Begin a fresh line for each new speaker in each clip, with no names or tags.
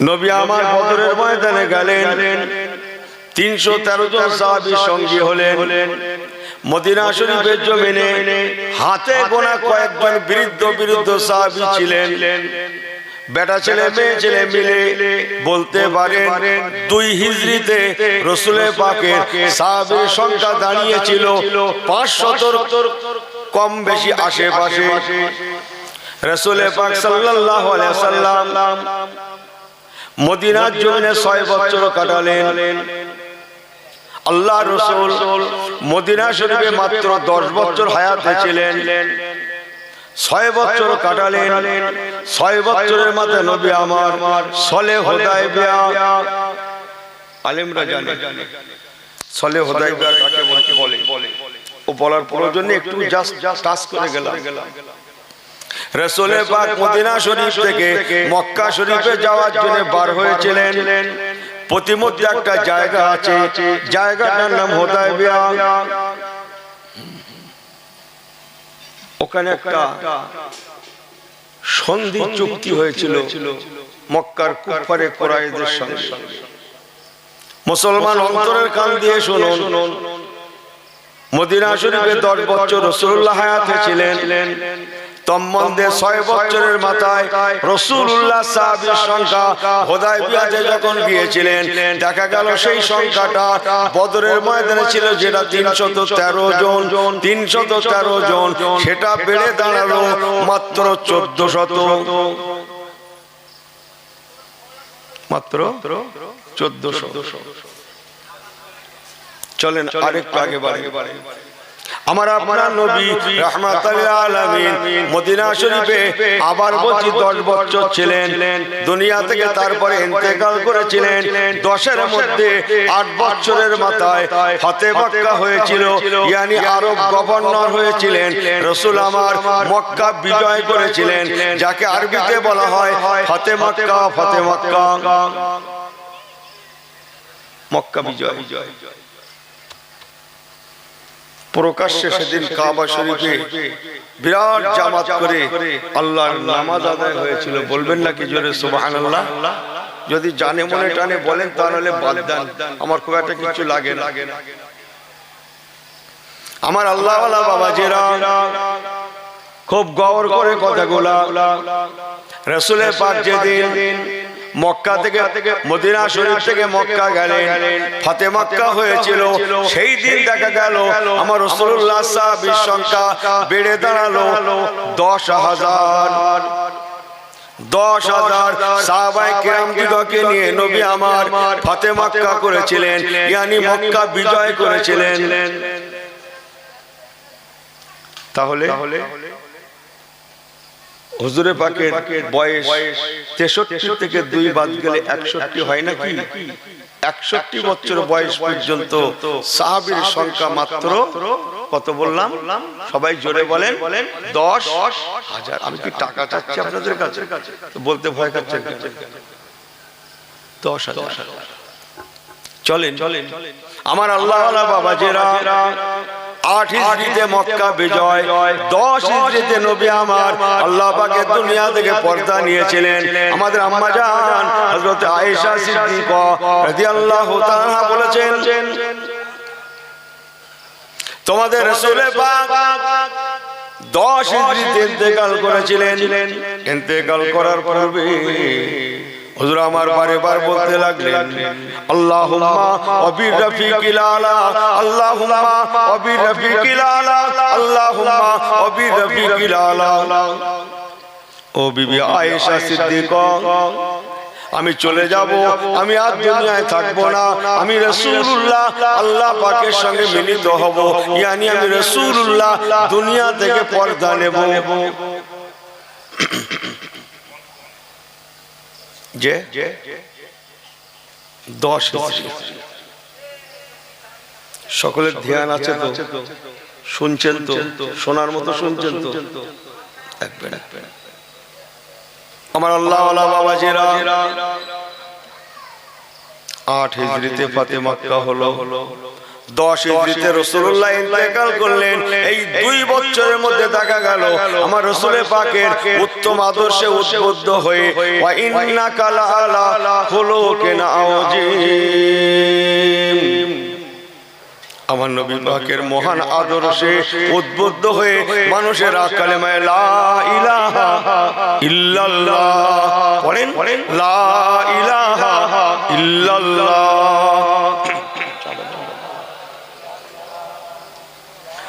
নবী আমার বদরের ময়দানে গেলেন। তিনশো তেরো জন সাহাবি সঙ্গী হলেন। মদিনা শরীফের জমিনে হাতে গোনা কয়েকজন বৃদ্ধ বৃদ্ধ সাহাবি ছিলেন। বেটা ছেলে মেয়ে ছেলে মিলে বলতে পারেন দুই হিজড়িতে রসুলের পাকের সাহাবির সংখ্যা দাঁড়িয়েছিল পাঁচ শতর কম বেশি আশেপাশে। রসুলের পাক সাল্লাল্লাহু আলাইহি সাল্লাম মদিনার জমিনে ছয় বছর কাটালেন। আল্লাহ রসুল মদিনা শরীফে মাত্র দশ বছর হায়াতে ছিলেন ছয় বছর কাটালেন। ছয় বছরের মাথায় নবী আমার সলে হোদায় আলেমরা জানে। সলে হোদায় কাকে বলে? ও বলার প্রয়োজনে একটু জাস্ট জাস্ট টাচ করে গেলাম। গেলাম। রসুলের পাক মদিনা শরীফ থেকে মক্কা শরীফে যাওয়ার জন্য বার হয়েছিলেন। প্রতিমধ্যে একটা জায়গা আছে। জায়গাটার নাম হোদায় ওখানে একটা সন্ধি চুক্তি হয়েছিল মক্কার কুফারে কোরাইদের সঙ্গে। মুসলমান অন্তরের কান দিয়ে শুনুন। মদিনা শরীফে দশ বছর রসুল্লাহ হায়াতে ছিলেন তম্মন্দে ছয় বছরের মাথায় রসুল্লাহ সাহাবির সংখ্যা হোদায় বিয়াতে যখন গিয়েছিলেন দেখা গেল সেই সংখ্যাটা বদরের ময়দানে ছিল যেটা তিনশত তেরো জন তিনশত তেরো জন সেটা বেড়ে দাঁড়াল মাত্র চোদ্দ শত। মাত্র চোদ্দ চলেন আরেকটু আগে বাড়ে। আমার আপনার নবী রহমাতুল আলামিন মদিনা শরীফে আবার বলছি দশ বছর ছিলেন। দুনিয়া থেকে তারপরে ইন্তেকাল করেছিলেন। দশের মধ্যে আট বছরের মাথায় ফতে মক্কা হয়েছিল। ইয়ানি আরব গভর্নর হয়েছিলেন। রসুল আমার মক্কা বিজয় করেছিলেন। যাকে আরবিতে বলা হয় ফতে মক্কা ফতে মক্কা মক্কা বিজয়। বিজয়। প্রকাশ্যে সেদিন কাবা শরীফে বিরাট জামাত করে আল্লাহর নামাজ আদায় হয়েছিল। বলবেন নাকি জোরে সুবহানাল্লাহ? যদি জানে মনে টানে বলেন তাহলে বাদ দেন। আমার খুব একটা কিছু লাগে না। আমার আল্লাহ বাবা বাবাজিরা খুব গৌর করে কথাগুলা। রসুলের পাক যেদিন মক্কা থেকে মদিনা শরীফ থেকে মক্কা গেলেন। ফাতে মক্কা হয়েছিল। সেই দিন দেখা গেল আমার রসুল্লাহ সাহাবির সংখ্যা বেড়ে দাঁড়াল। দশ হাজার। দশ হাজার সাহাবাই কেরাম দিগকে নিয়ে নবী আমার ফাতে মক্কা করেছিলেন। ইয়ানি মক্কা বিজয় করেছিলেন। তাহলে? হুজুরে পাকের বয়স তেষট্টি থেকে দুই বাদ গেলে একষট্টি হয় নাকি? একষট্টি বছর বয়স পর্যন্ত সাহাবির সংখ্যা মাত্র কত বললাম? সবাই জোরে বলেন, দশ হাজার। আমি কি টাকা চাচ্ছি আপনাদের কাছে? বলতে ভয় কাচ্ছেন দশ হাজার। চলেন চলেন। আমার আল্লাহ বাবা জেরা। আট হিজড়িতে মক্কা বিজয় দশ হিজড়িতে নবী আমার। আল্লাহ পাকে দুনিয়া থেকে পর্দা নিয়েছিলেন। আমাদের আম্মা জান হযরত আয়েশা সিদ্দিকা রাদিয়াল্লাহু তাআলা বলেছেন তোমাদের পাক দশ হিজড়িতে ইন্তেকাল করেছিলেন। ইন্তেকাল করার পূর্বে হুজুর, আমার বারে বার বলতে লাগলেন, আল্লাহুম্মা অবির আল্লাহুম্মা অবির আল্লাহুম্মা অবির ও বিবি আয়েশা সিদ্দিকা, আমি চলে যাব, আমি আর দুনিয়ায় থাকব না, আমি রসুল্লাহ আল্লাহ পাকের সঙ্গে মিলিত হব, ইয়ানি আমি রসুল্লাহ দুনিয়া থেকে পর্দা নেব। যে দশ সকলের ধ্যান আছে তো? শুনছেন তো? শোনার মতো শুনছেন তো? আমার আল্লাহ বাবাজিরা আট হিজড়িতে ফাতে মক্কা হলো। দশ ইজরিতে রসুল্লাহ ইন্তেকাল করলেন। এই দুই বছরের মধ্যে দেখা গেল আমার রসুলের পাকের উত্তম আদর্শে উদ্বুদ্ধ হয়ে। আমার নবী পাকের মহান আদর্শে উদ্বুদ্ধ হয়ে মানুষের কালেমায় লা ইলাহা ইল্লাল্লাহ। পড়েন? লা ইলাহা ইল্লাল্লাহ।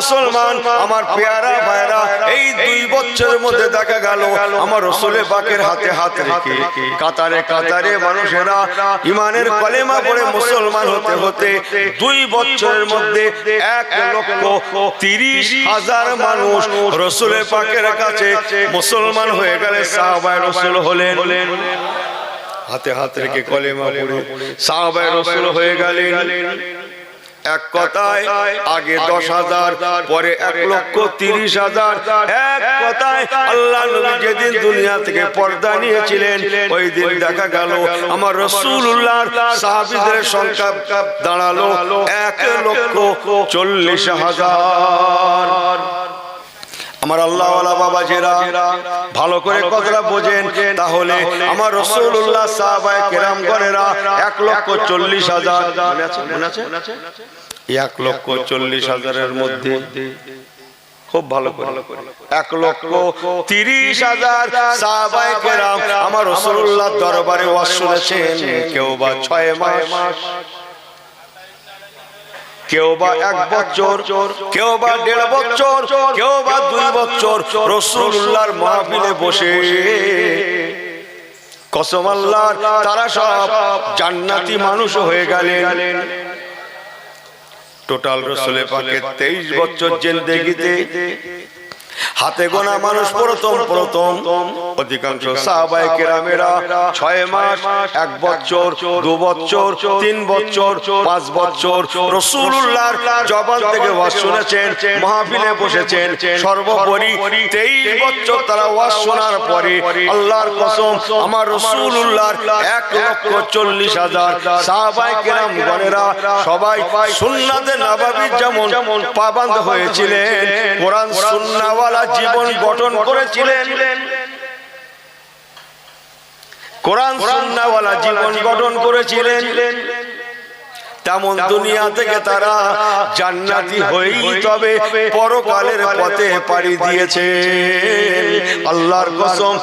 মুসলমান, আমার পেয়ারা ভাইরা, এই দুই বছরের মধ্যে দেখা গেল, আমার রসুলের পাকের হাতে হাত রেখে, কাতারে কাতারে মানুষেরা ইমানের কলেমা পড়ে মুসলমান হতে হতে দুই বছরের মধ্যে এক লক্ষ তিরিশ হাজার মানুষ রসুলের পাকের কাছে মুসলমান হয়ে গেলে সাহাবায় রসুল হলেন। হাতে হাত রেখে কলেমা পড়ে সাহাবায় রসুল হয়ে গেলেন। এক কথায় আগে দশ হাজার পরে এক লক্ষ তিরিশ হাজার। এক কথায় আল্লাহ নবী যেদিন দুনিয়া থেকে পর্দা নিয়েছিলেন ওই দিন দেখা গেল আমার রসুল্লাহর সাহাবিদের সংখ্যা দাঁড়াল এক লক্ষ চল্লিশ হাজার। আমার আল্লাহ বাবা জেরা ভালো করে কথাটা বোঝেন তাহলে আমার রসুল্লাহ সাহাবায় কেরামগণেরা এক লক্ষ চল্লিশ হাজার এক লক্ষ চল্লিশ হাজারের মধ্যে খুব ভালো করে। এক লক্ষ তিরিশ হাজার আমার রসুল্লাহ দরবারে ওয়াজ শুনেছেন কেউ বা ছয় মাস কেউ বা এক বছর কেউ বা দেড় বছর কেউ বা দুই বছর, রসুল্লাহর মাহফিলে বসে। কসম আল্লাহর, তারা সব জান্নাতি মানুষ হয়ে গেলেন। টোটাল রসুলের পাকে তেইশ বছর জেন্দেগিতে হাতে গোনা মানুষ প্রথম প্রথম অধিকাংশ সাহাবাই কেরামেরা ছয় মাস এক বছর দু বছর তিন বছর পাঁচ বছর। রসুল্লাহর জবান থেকে ওয়াজ শুনেছেন মাহফিলে বসেছেন। সর্বোপরি তেইশ বছর তারা ওয়াজ শোনার পরে আল্লাহর কসম আমার রসুল্লাহর এক লক্ষ চল্লিশ হাজার সাহাবাই কেরাম গণেরা সবাই সুন্নাতে নাবাবির যেমন পাবান্দ হয়েছিলেন কোরআন সুন্নাওয়ালা জীবন গঠন করেছিলেন। কোরআন, সুন্নাওয়ালা জীবন গঠন করেছিলেন। তেমন দুনিয়া থেকে তারা জান্নাতি হয়েই তবে পরকালের পথে পাড়ি দিয়েছে। আল্লাহর কসম,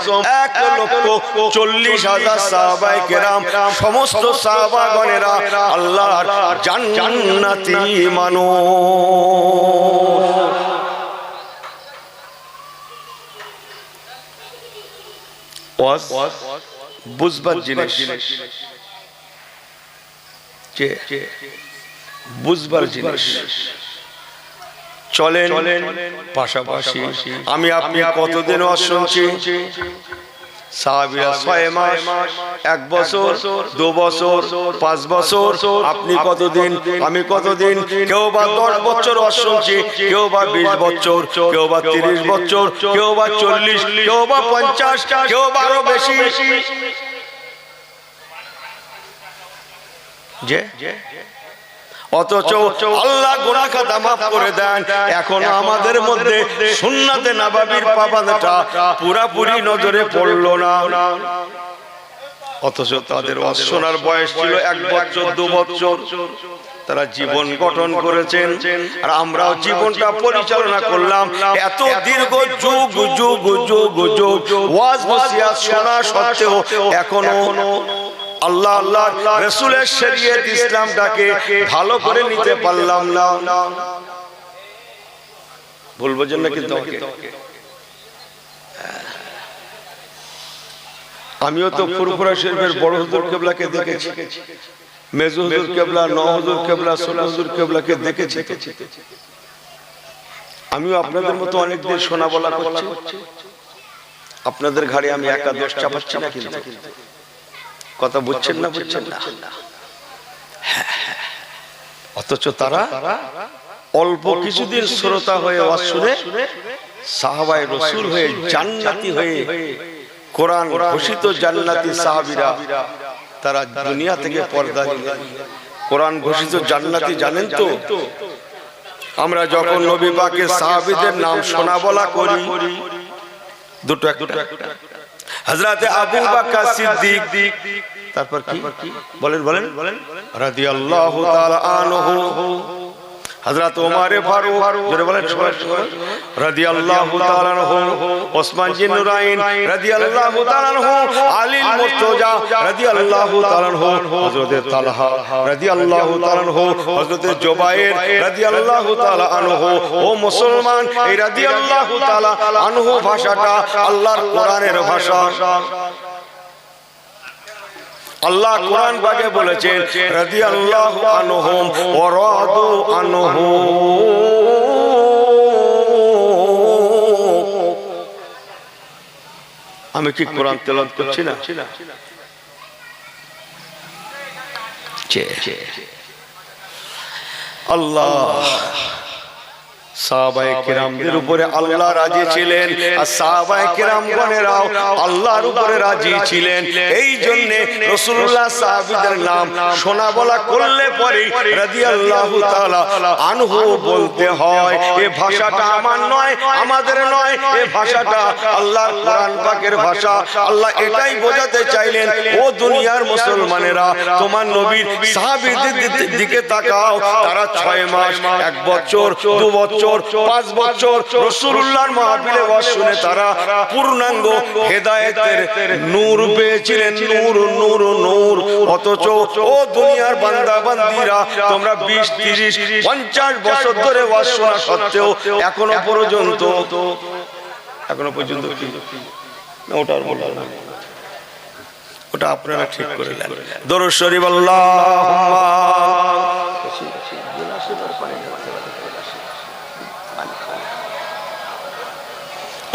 এক লক্ষ চল্লিশ হাজার সাহাবাই কেরাম, সমস্ত সাহাবাগণেরা আল্লাহর জান্নাতি মানুষ। ওয়াজ বুঝবার জিনিস। বুঝবার জিনিস। চলেন পাশাপাশি। আমি আপনি কতদিন ওয়াজ শুনছি সাহাবিরা ছয় মাস এক বছর দু বছর পাঁচ বছর আপনি কতদিন আমি কতদিন কেউ বা দশ বছর ওয়াজ শুনছি কেউ বা বিশ বছর কেউ বা তিরিশ বছর কেউ বা চল্লিশ কেউ বা পঞ্চাশ কেউ বা আরও বেশি যে অথচ আল্লাহ গোনা খাতা মাফ করে দেন। এখন আমাদের মধ্যে সুন্নাতে নাবাবির পাবাদটা পুরাপুরি নজরে পড়ল না। অথচ তাদের অশোনার বয়স ছিল এক বছর দু বছর। তারা জীবন গঠন করেছেন। আর আমরাও জীবনটা পরিচালনা করলাম। এত দীর্ঘ যুগ যুগ যুগ যুগ ওয়াজ বসিয়া শোনা সত্ত্বেও এখনও আল্লাহ আল্লাহ রসুলের শরীয়ত ইসলামটাকে ভালো করে নিতে পারলাম না। বলব জন্য কিন্তু আমিও তো ফুরফুরা শরীফের বড় হুজুর কেবলাকে দেখেছি। মেজু হুজুর কেবলা ন হুজুর কেবলা ষোলো হুজুর কেবলাকে দেখেছি। আমিও আপনাদের মতো অনেক দিন শোনা বলা করছি। আপনাদের ঘাড়ে আমি একা দোষ চাপাচ্ছি না কিন্তু। কথা বুঝছেন না বুঝছেন না? অথচ তারা অল্প কিছুদিন শ্রোতা হয়ে শুনে সাহাবাই রসুল হয়ে জান্নাতি হয়ে কোরআন ঘোষিত জান্নাতি সাহাবিরা তারা দুনিয়া থেকে পর্দা কোরআন ঘোষিত জান্নাতি জানেন তো? আমরা যখন নবী পাকের সাহাবিদের নাম শোনা বলা করি, দুটো একটা। হযরতে আবু বকর সিদ্দিক। তারপর কি? বলেন বলেন। রাদিয়াল্লাহু তাআলা আনহু। হযরত ওমর ফারুক জোরে বলেন রাদিয়াল্লাহু তাআলা আনহু ওসমান জিন নুরাইন রাদিয়াল্লাহু তাআলা আনহু আলী মুর্তজা রাদিয়াল্লাহু তাআলা আনহু হযরত তালহা রাদিয়াল্লাহু তাআলা আনহু হযরত জুবাইর রাদিয়াল্লাহু তাআলা আনহু ও মুসলমান এই রাদিয়াল্লাহু তাআলা আনহু ভাষাটা আল্লাহর কোরআনের ভাষা। আল্লাহ কোরআন পাকে বলেছেন, রাদিয়াল্লাহু আনহুম ওয়া রাদু আনহু। আমি কি কোরআন তেলাওয়াত করছি না? আল্লাহ। সাহাবায়ে কিরামদের উপরে আল্লাহ রাজি ছিলেন। আর সাহাবায়ে কিরামগণেরাও আল্লাহর উপরে রাজি ছিলেন। এই জন্য রাসূলুল্লাহ সাহাবীদের নাম শোনা বলা করলে পরে রাদিয়াল্লাহু তাআলা আনহু বলতে হয় এই ভাষাটা আমার নয় আমাদের নয় এই ভাষাটা আল্লাহর কোরআন পাকের ভাষা আল্লাহ এটাই বোঝাতে চাইলেন ও দুনিয়ার মুসলমানেরা তোমার নবীর সাহাবীদের দিকে তাকাও তারা ছয় মাস এক বছর দু বছর পাঁচ বছর রসুল্লাহর ওয়াজ শুনে তারা পূর্ণাঙ্গ হেদায়েতের নূর পেয়েছিলেন, নূর নূর নূর। অথচ ও দুনিয়ার বান্দা বান্দিরা তোমরা বিশ, তিরিশ, পঞ্চাশ বছর ধরে ওয়াজ শোনা সত্ত্বেও এখনও পর্যন্ত এখনও পর্যন্ত কি? না, ওটা আর না ওটা আপনারা ঠিক করে নেন দরুদ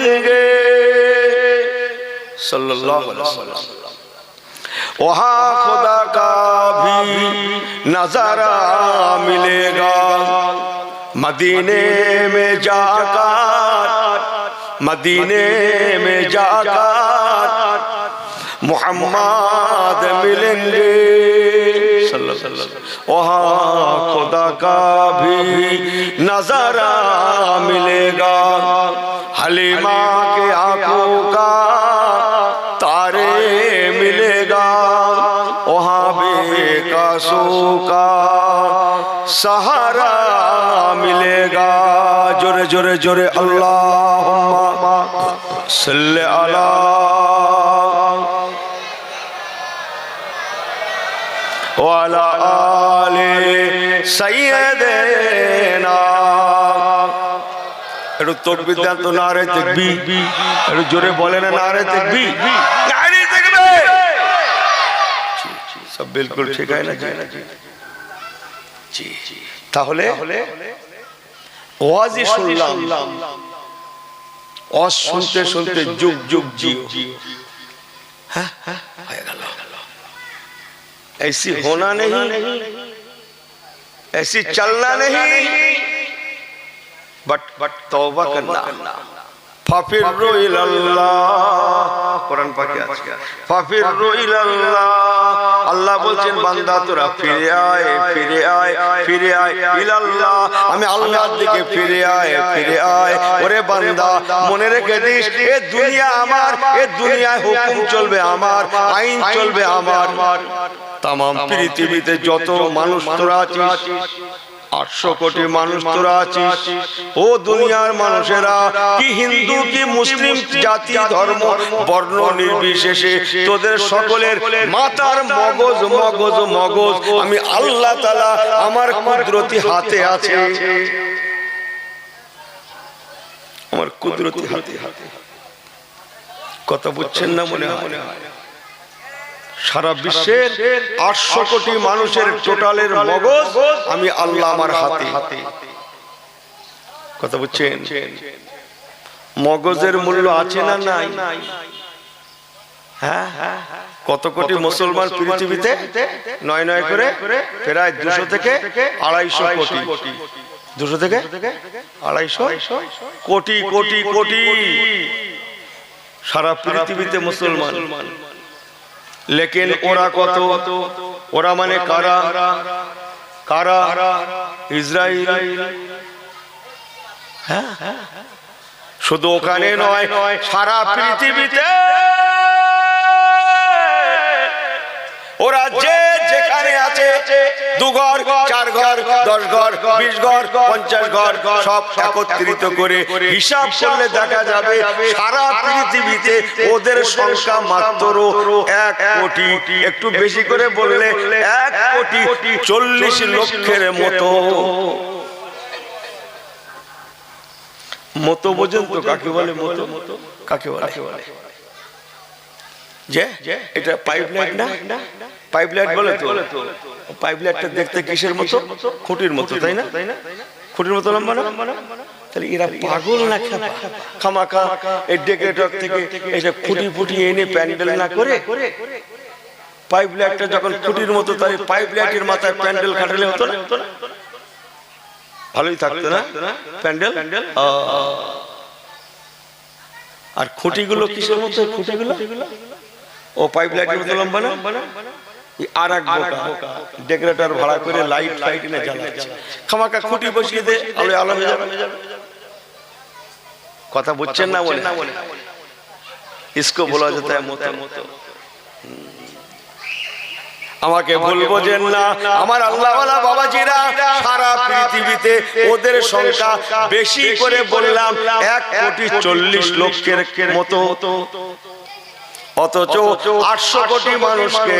ملیں گے صلی اللہ علیہ وسلم۔ وہاں خدا کا بھی نظارہ ملے گا۔ مدینے میں جا کر، مدینے میں جا کر محمد ملیں گے۔ وہاں خدا کا بھی نظارہ ملے گا۔ हलीमा के आँखों का तारे मिलेगा। वहाँ बेकासों का सहारा मिलेगा। जुरे जुरे जुरे अल्लाह सल्ले अला। वाला आले सैदना একটু তকবির দেন তো নারে দেখবি একটু জোরে বলে না নারে দেখবি নারে দেখবে সব বিলকুল ঠিক হয় না জি জি তাহলে ওয়াজি শুনলাম ওয়াজ শুনতে শুনতে যুগ যুগ জিও হ্যাঁ হ্যাঁ হয়ে গেল ऐसी होना नहीं ऐसी चलना नहीं बट बट तौबा करना ফাফিরু ইলাল্লাহ কোরআন পাকে আছে ফাফিরু ইলাল্লাহ আল্লাহ বলছেন বান্দা তোরা ফিরে আয় ফিরে আয় ফিরে আয় ইলাল্লাহ আমি আল্লাহর দিকে ফিরে আয় ফিরে আয় ওরে বান্দা মনে রেখে দিস এ দুনিয়া আমার এ দুনিয়ায় হুকুম চলবে আমার আইন চলবে আমার তাম পৃথিবীতে যত মানুষ তোরা আছিস আটশো কোটি মানুষ তোরা আছিস। ও দুনিয়ার মানুষেরা, কি হিন্দু, কি মুসলিম জাতি, ধর্ম, বর্ণ নির্বিশেষে তোদের সকলের মাতার মগজ মগজ মগজ। আমি আল্লাহ তালা আমার কুদরতি হাতে আছে। আমার কুদরতি হাতে হাতে। কথা বুঝছেন না মনে হয়? সারা বিশ্বের আটশো কোটি মানুষের টোটালের মগজ আমি আল্লাহ আমার হাতে। কথা বুঝছেন? মগজের মূল্য আছে না নাই? হ্যাঁ? কত কোটি মুসলমান পৃথিবীতে? নয় নয় করে প্রায় দুশো থেকে আড়াইশো কোটি। দুশো থেকে আড়াইশো কোটি কোটি কোটি। সারা পৃথিবীতে মুসলমান। লেকিন ওরা কত? ওরা মানে কারা? কারা? ইসরায়েল হ্যাঁ? শুধু ওখানে নয় সারা পৃথিবীতে ওরা যে ওদের সংখ্যা মাত্র এক কোটি। একটু বেশি করে বললে এক কোটি চল্লিশ লক্ষের মতো। মতো বোঝেন কাকে বলে মতো? কাকে বলে? যে? এটা পাইপ লাইট না? পাইপ লাইট বলে তো? পাইপ লাইটটা দেখতে কিসের মতো? খুঁটির মতো তাই না? খুঁটির মতো লম্বা না? তাহলে এরা পাগল না খামাখা এই ডেকেটর থেকে এসে খুঁটি ফুটি এনে প্যান্ডেল না করে? পাইপ লাইটটা যখন খুঁটির মতো তাই পাইপ লাইটের মাথায় প্যান্ডেল খাটালে হতো না? ভালোই থাকতো না? প্যান্ডেল? আর খুঁটিগুলো কিসের মতো? খুঁটিগুলো ও পাইপ লাইটের মতো লম্বা না? আর এক বোকা। ডেকোরেটর ভাড়া করে লাইট লাইট এনে জ্বালাচ্ছে। খামাকা খুঁটি বসিয়ে দে আলো আলো হয়ে যাবে। কথা বুঝছেন না বলে? ইসকো বলা যেতে মতো। মতো আমাকে বলব যে না। আমার আল্লাহ বাবাজিরা সারা পৃথিবীতে ওদের সংখ্যা বেশি করে বললাম এক কোটি চল্লিশ লক্ষের মতো। অথচ আটশো কোটি মানুষকে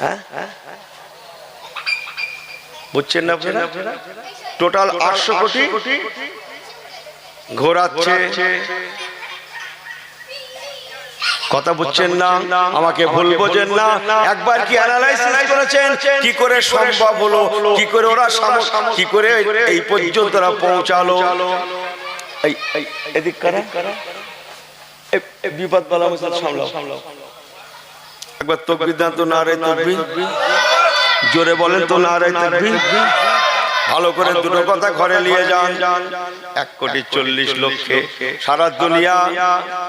হ্যাঁ? বুঝছেন না আপনারা? টোটাল আটশো কোটি ঘোরাচ্ছে। কথা বুঝছেন না? আমাকে ভুল বোঝেন না? একবার কি অ্যানালাইসিস করেছেন? কি করে সম্ভব হলো? কি করে ওরা কি করে এই পর্যন্ত পৌঁছালো? এই এদিক কারা। বিপদ বলা মুসল সামলাও। একবার দান তো না রে তকবি জোরে বলেন তো না রে তকবি ভালো করে দুটো কথা ঘরে নিয়ে যান। এক কোটি চল্লিশ লক্ষে সারা দুনিয়া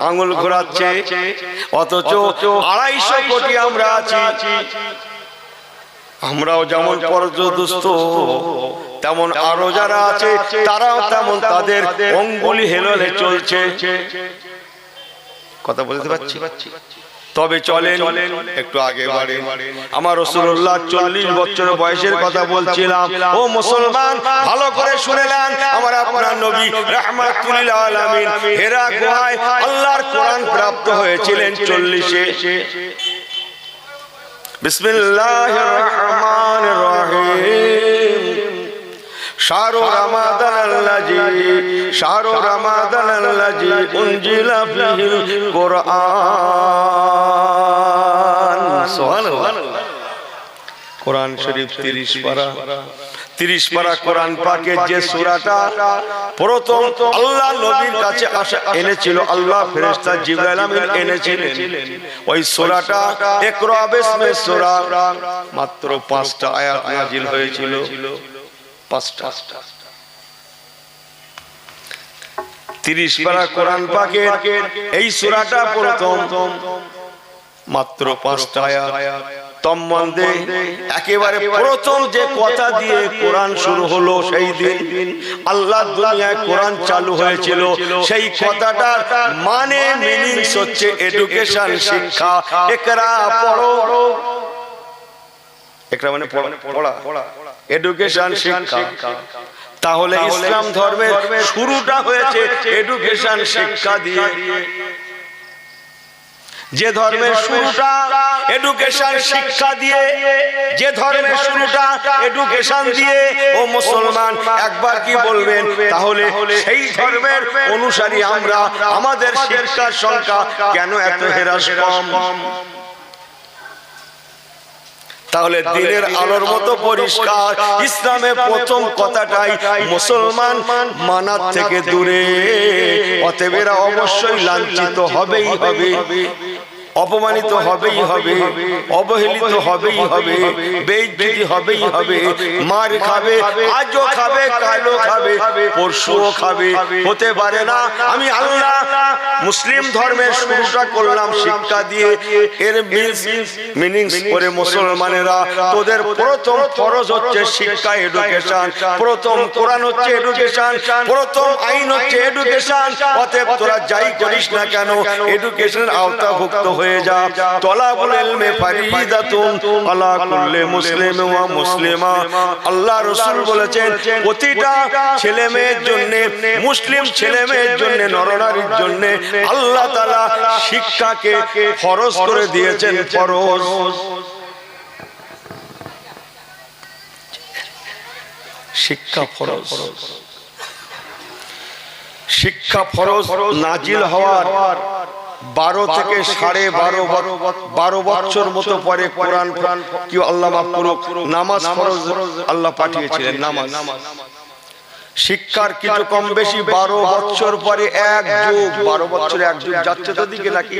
আঙুল ঘোরাচ্ছে। অথচ আড়াইশো কোটি আমরা আছি। আমরাও যেমন পর্যদুস্ত তেমন আরও যারা আছে তারাও তেমন তাদের অঙ্গুলি হেললে চলছে। কথা বলতে পারছি? তবে চলেন একটু আগে বাড়ে। আমার রসুল্লাহ চল্লিশ বছর বয়সের কথা বলছিলাম। ও মুসলমান ভালো করে শুনে নেন। আমার আপনার নবী রহমাতুল আলামিন। হেরা গুহায় আল্লাহর কোরআন প্রাপ্ত হয়েছিলেন চল্লিশে। বিসমিল্লাহির রহমানির রহিম। শাহরু রমাদান আল্লাজি, শাহরু রমাদান আল্লাজি, উনজিলা ফিহিল কোরআন। শরীফ 30 পারা। 30 পারা কোরআন পাকের যে সূরাটা, প্রথম আল্লাহ নবীর কাছে আসা, এনেছিল আল্লাহ ফেরেশতা জিবরাইল আমিন এনেছিলেন। ওই সূরাটা ইকরা বিসমে সূরা, মাত্র 5টা আয়াত নাজিল হয়েছিল। পাঁচটা। তিরিশ পারা কোরআন পাকের এই সুরাটা প্রথম। মাত্র পাঁচটা তম্মন্দে একেবারে প্রথম যে কথা দিয়ে কোরআন শুরু হলো সেই দিন আল্লাহ দুনিয়ায় কোরআন চালু হয়েছিল। সেই কথাটার মানে মিনিংস হচ্ছে এডুকেশন শিক্ষা। একরা পড়ো। একটা মানে পড়া। এডুকেশন শিক্ষা। তাহলে ইসলাম ধর্মের শুরুটা হয়েছে এডুকেশন শিক্ষা দিয়ে। যে ধর্মের শুরুটা এডুকেশন শিক্ষা দিয়ে যে ধর্মের শুরুটা এডুকেশন দিয়ে ও মুসলমান একবার কি বলবেন? তাহলে সেই ধর্মের অনুসারী আমরা আমাদের শিক্ষার সংখ্যা কেন এত হেরাস কম? তাহলে দিনের আলোর মতো পরিষ্কার। ইসলামে প্রথম কথাটাই মুসলমান মানার থেকে দূরে। অতএব এরা অবশ্যই লাঞ্ছিত হবেই হবে অপমানিত হবেই হবে অবহেলিত হবেই হবে বেইজ্জতি হবেই হবে মার খাবে আজও খাবে কালও খাবে পরশুও খাবে হতে পারে না আমি আল্লাহ মুসলিম ধর্মের শুরুটা করলাম শিক্ষা দিয়ে এর মিনিংস করে মুসলমানেরা তোদের প্রথম ফরজ হচ্ছে শিক্ষা এডুকেশন প্রথম কোরআন হচ্ছে এডুকেশন প্রথম আইন হচ্ছে এডুকেশন অতএব তোরা যাই করিস না কেন এডুকেশনের আওতাভুক্ত হয়ে যা। তলাবুল ইলমে ফারিদাতুন। আলা কুল্লি মুসলিম ওয়া মুসলিমা। আল্লাহ রাসূল বলেছেন প্রতিটা ছেলে মেয়ের জন্য মুসলিম ছেলে মেয়ের জন্য নরনারীর জন্য আল্লাহ তাআলা শিক্ষাকে ফরজ করে দিয়েছেন ফরজ। শিক্ষা ফরজ। শিক্ষা ফরজ নাজিল হওয়ার। বারো থেকে সাড়ে বারো বারো বছর মতো পরে কোরআন কি আল্লাহ নামাজ ফরজ আল্লাহ পাঠিয়েছিলেন নামাজ। শিক্ষার কিছু কম বেশি বারো বছর পরে এক যুগ বারো বছর এক যুগ। যাচ্ছে তো দিকে নাকি?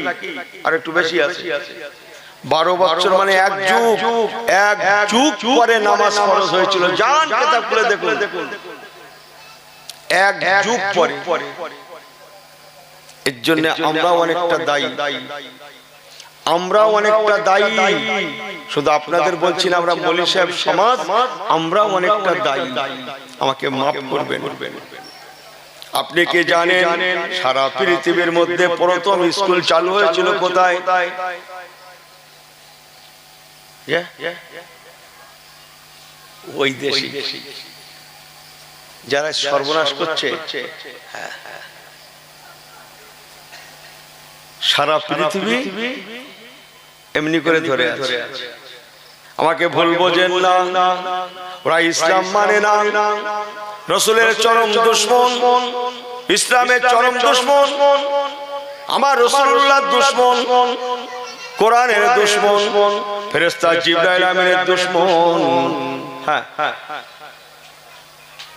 আর একটু বেশি আছে। বারো বছর মানে এক যুগ। এক যুগ। পরে নামাজ ফরজ হয়েছিল। জান কেতাব খুলে দেখুন। এক যুগ পরে। এর জন্য আমরাও অনেকটা দায়ী। আমরা অনেকটা দায়ী। শুধু আপনাদের বলছি না আমরা মলি সাহেব সমাজ আমরা অনেকটা দায়ী। আমাকে মাফ করবেন। আপনি কি জানেন সারা পৃথিবীর মধ্যে প্রথম স্কুল চালু হয়েছিল কোথায়? ওই দেশি। যারা সর্বনাশ করছে। সারা পৃথিবী এমনি করে ধরে আছে। আমাকে ভুল বোঝেন না ওরা ইসলাম মানে না। রসুলের চরম দুশ্মন ইসলামের চরম দুশ্মন আমার রসুল্লাহ দুশ্মন কোরআনের দুশ্মন ফেরেস্তা জিব্রাইল আমিনের দুশ্মন। হ্যাঁ।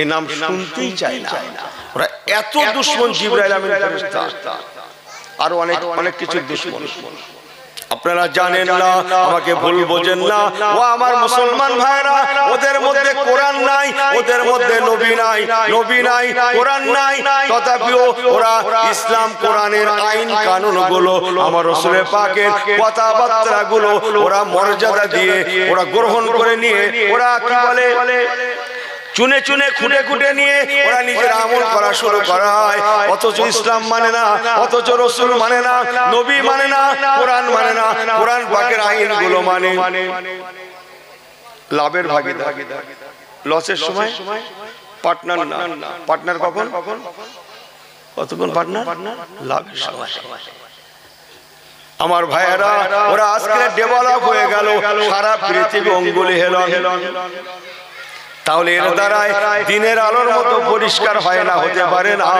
এই নাম শুনতেই চায় না। ওরা এত দুশ্মন জিব্রাইল আমিন ফেরেশতা। আর অনেক অনেক কিছু দুশ্মন। আপনারা জানেন না আমাকে ভুল বোঝেন না। ও আমার মুসলমান ভাইরা ওদের মধ্যে কোরআন নাই ওদের মধ্যে নবী নাই নবী নাই কোরআন নাই। তথাপিও ওরা ইসলাম কোরআনের আইন কানুনগুলো আমার রসুলের পাকের কথাবার্তা গুলো ওরা মর্যাদা দিয়ে ওরা গ্রহণ করে নিয়ে ওরা কি বলে? চুনে চুনে খুঁটে খুঁটে নিয়ে ওরা নিজের আমল করা শুরু করায় অথচ ইসলাম মানে না অথচ রসুল মানে না নবী মানে না কোরআন মানে না কোরআন পাকের আইনগুলো মানে। লাভের ভাগিদার। লসের সময়? পার্টনার না। পার্টনার কখন? কখন? কতক্ষণ পার্টনার লাভের সময়। আমার ভাইয়েরা ওরা আজকে ডেভেলপ হয়ে গেল সারা পৃথিবী অঙ্গুলি হেলন। হেলন। তাহলে এর দ্বারাই দিনের আলোর মতো পরিষ্কার হয় না হতে পারে না।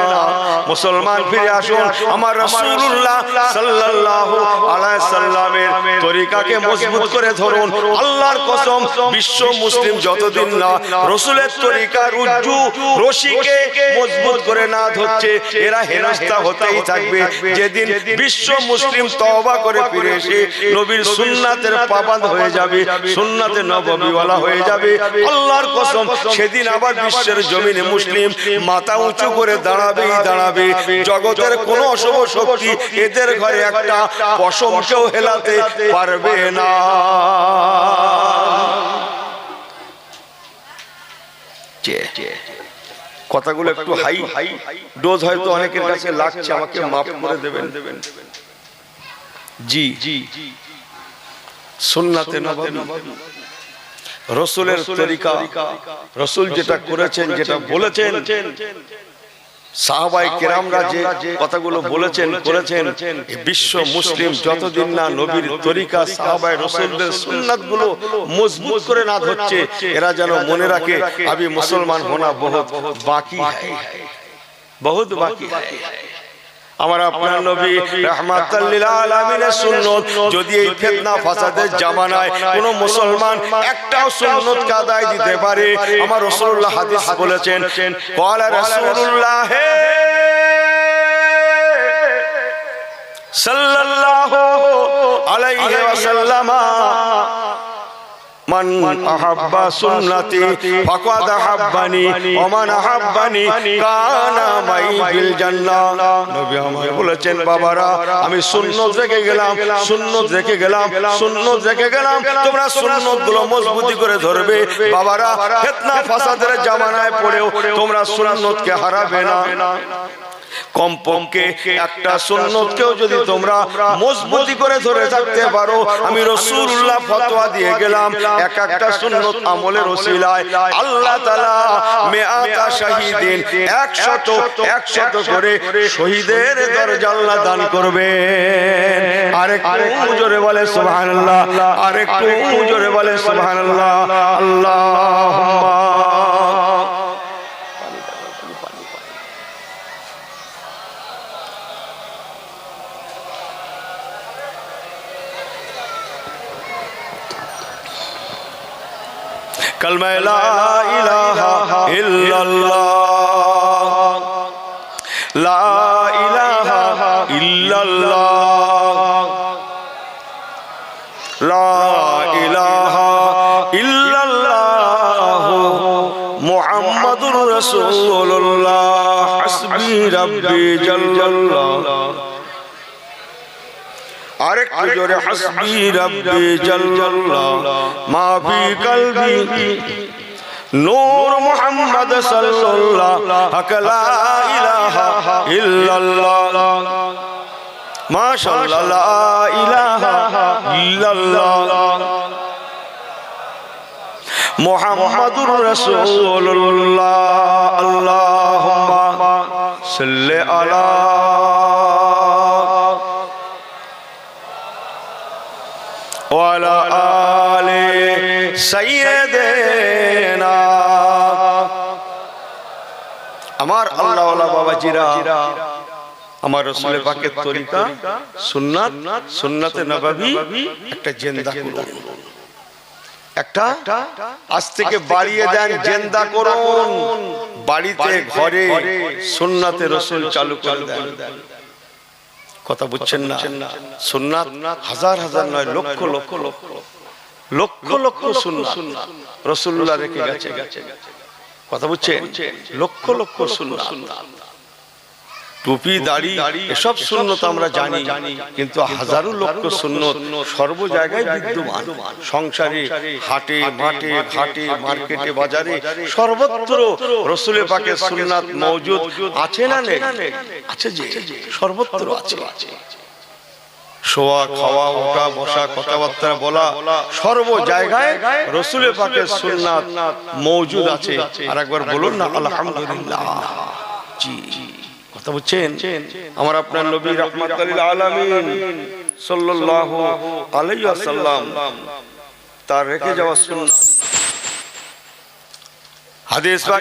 মুসলমান ফিরে আসুন। আমার রাসূলুল্লাহ সাল্লাল্লাহু আলাইহি সাল্লামের তরিকাকে মজবুত করে ধরুন। আল্লাহর কসম বিশ্ব মুসলিম যতদিন না রাসূলের তরিকা রুজু রশিকে মজবুত করে না ধরছে এরা হেনস্থা হতেই থাকবে। যেদিন বিশ্ব মুসলিম তওবা করে ফিরে এসে নবীর সুন্নাতের পাবান্দ হয়ে যাবে সুন্নাতে নববীওয়ালা হয়ে যাবে আল্লাহর কসম কসম সেদিন আবার বিশ্বের জমিনে মুসলিম মাথা উঁচু করে দাঁড়াবেই দাঁড়াবে। জগতের কোন অশুভ শক্তি এদের ঘরে একটা পশমকেও হেলাতে পারবে না। কথাগুলো একটু হাই হাই ডোজ হয়তো অনেকের কাছে লাগছে আমাকে মাফ করে দেবেন। দেবেন। জি। জি সুন্নাতে নববী। রসুলের তরিকা। রসুল যেটা করেছেন যেটা বলেছেন। সাহাবাই কেরামরা যে কথাগুলো বলেছেন করেছেন বিশ্ব মুসলিম যতদিন না নবীর তরিকা সাহাবাই রসুলদের সুন্নাতগুলো মজবুত করে না ধরছে। এরা যেন মনে রাখে আমি মুসলমান হোনা বহুত বাকি বহুত বাকি আমার আপনার নবী রাহমাতাল লিল আলামিনের সুন্নাত। যদি এই ফিতনা ফাসাদের জামানায় কোন মুসলমান একটাও সুন্নাত কাদায় দিতে পারে। আমার রাসূলুল্লাহ হাদিস বলেছেন ক্বালা রাসূলুল্লাহ সাল্লাল্লাহু আলাইহি ওয়াসাল্লাম ফাকাদ আহাব্বানি ওয়া মান আহাব্বানি, কানা মাই ফিল জান্নাহ নবী আমাকে বলেছেন, বাবারা, আমি সুন্নত রেখে গেলাম, সুন্নত রেখে গেলাম, সুন্নত রেখে গেলাম। তোমরা সুন্নতগুলো মজবুতি করে ধরবে। বাবারা, ফিতনা, ফাসাদের জামানায় পড়েও তোমরা সুন্নতকে হারাবে না। কমপক্ষে একটা সুন্নতকেও যদি তোমরা মজবুতি করে ধরে থাকতে পারো আমি রসুল্লাহ ফতোয়া দিয়ে গেলাম এক একটা সুন্নত আমলের ওসিলায় আল্লাহ তাআলা মেআতা শাহীদিন 100 100 করে শহীদের দরজা আল্লাহ দান করবে আরেকটু জোরে বলে সুবহানাল্লাহ। আরেকটু জোরে বলে সুবহানাল্লাহ। আল্লাহুম্মা কলমা লা ইলাহা ইল্লাল্লাহ। লা ইলাহা ইল্লাল্লাহ। লা ইলাহা ইল্লাল্লাহ। মুহাম্মাদুর রাসূলুল্লাহ। হাসবি রাব্বি জাল্লাল্লাহ আরেকটু জোরে হাসবি রব্বি জাল্লাল্লাহ। মা ফি কলবি। নূর মুহাম্মদ সাল্লাল্লাহ। হক লা ইলাহা ইল্লাল্লাহ। মাশাআল্লাহ লা ইলাহা ইল্লাল্লাহ। মুহাম্মাদুর রাসূলুল্লাহ। আল্লাহুম্মা সাল্লি আলা وعلى آل سيدنا আমার আল্লাহ বাবাজিরা আমার রসুল পাকের তরিকা সুন্নাত সুন্নাতে নবাবী একটা জেন্দা করুন একটা আজ থেকে বাড়িয়ে দেন জেন্দা করুন বাড়িতে ঘরে সুন্নাতে রসুল চালু করে দেন কথা বুঝছেন না? সুন্নাত হাজার হাজার নয় লক্ষ লক্ষ লক্ষ লক্ষ লক্ষ সুন্নাত। রসুল্লাহ রেখে গেছে কথা বুঝছেন? লক্ষ লক্ষ সুন্নাত। টুপি দাড়ি এসব সুন্নত আমরা জানি। কিন্তু হাজারো লক্ষ সুন্নত সর্ব জায়গায় বিদ্যমান। সংসারে হাটে মাঠে ঘাটে মার্কেটে বাজারে সর্বত্র রসুলের পাকে সুন্নাত মৌজুদ আছে না নেই? আছে যে? সর্বত্র আছে। শোয়া খাওয়া ওঠা বসা কথাবার্তা বলা সর্ব জায়গায় রসুলে পাকে সুন্নাত মৌজুদ আছে। আর একবার বলুন না আলহামদুলিল্লাহ। জি। কথা বুঝছেন? আমার আপনার নবী রহমাতুল আলামিন সাল্লাল্লাহু আলাইহি ওয়াসাল্লাম তার রেখে যাওয়া শুনলাম হাদিস